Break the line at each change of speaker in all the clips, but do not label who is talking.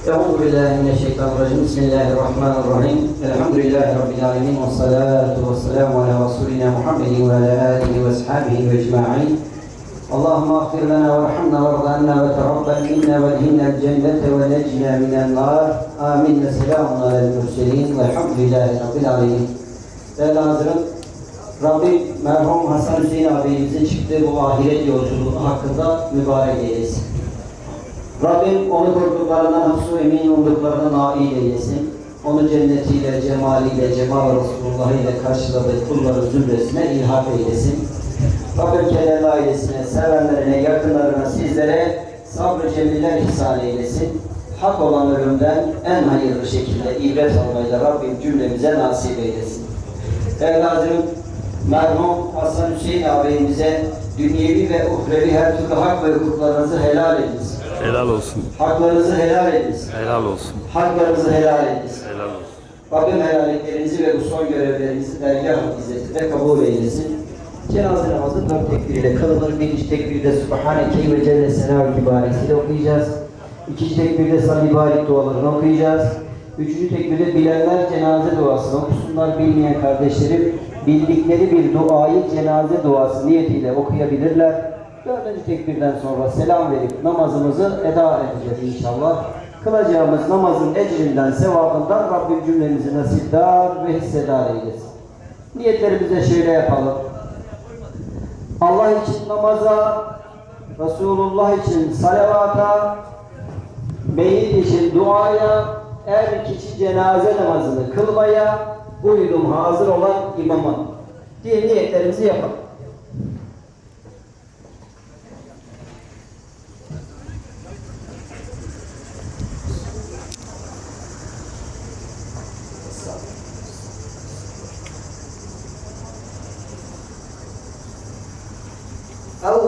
أعوذ بالله من الشيطان الرجيم بسم الله الرحمن الرحيم الحمد لله رب العالمين والصلاة والسلام على رسولنا محمد وعلى آله وأصحابه أجمعين اللهم اغفر لنا وارحمنا وارض عنا وتقبل منا وادخلنا الجنة ونجنا من النار آمين وسلام على المرسلين والحمد لله رب العالمين Değerli hazırım, Rabbim merhum Hasan Hüseyin abimizin çıktığı bu ahiret yolculuğu hakkında mübarek eylesin. Rabbim onu korktuklarından hafsu emin olduklarına nail eylesin. Onu cennetiyle, cemaliyle, cemal Resulullah ile karşıladığı kulların zümresine ilhak eylesin. Rabbim Kelal ailesine, sevenlerine, yakınlarına, sizlere sabrı cemiller ihsan eylesin. Hak olan ölümden en hayırlı şekilde ibret almayı da Rabbim cümlemize nasip eylesin. Hazırım, merhum Hasan Hüseyin ağabeyimize dünyevi ve uhrevi her türlü hak ve hukuklarınızı helal ediniz.
Helal olsun.
Haklarınızı helal ediniz.
Helal olsun.
Haklarınızı helal ediniz.
Helal olsun.
Rabbim helalliklerinizi ve bu son görevlerinizi dergah izzetinde kabul eylesin. Cenaze namazı dört tekbiriyle kılınır. Birinci tekbirde Subhaneke ve Celle Senâ ibaresiyle okuyacağız. İkinci tekbirde Salli Barik dualarını okuyacağız. Üçüncü tekbirde bilenler cenaze duasını okusunlar. Bilmeyen kardeşlerim bildikleri bir duayı cenaze duası niyetiyle okuyabilirler. Dördüncü tekbirden sonra selam verip namazımızı eda edeceğiz inşallah. Kılacağımız namazın ecrinden, sevabından Rabbim cümlemizi nasipdar ve hissedar eylesin. Niyetlerimizi de şöyle yapalım. Allah için namaza, Resulullah için salavata, beyit için duaya, er kişi cenaze namazını kılmaya, uydum hazır olan imama diye niyetlerimizi yapalım.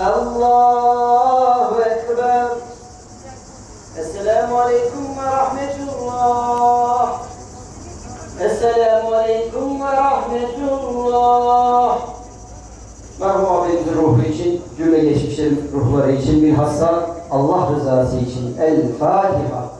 Allahu Ekber. Esselamu Aleyküm ve Rahmetullah. Esselamu Aleyküm ve Rahmetullah. Merhum abimizin ruhu için, cümle geçmişlerin ruhları için bir hassa Allah rızası için El Fatiha.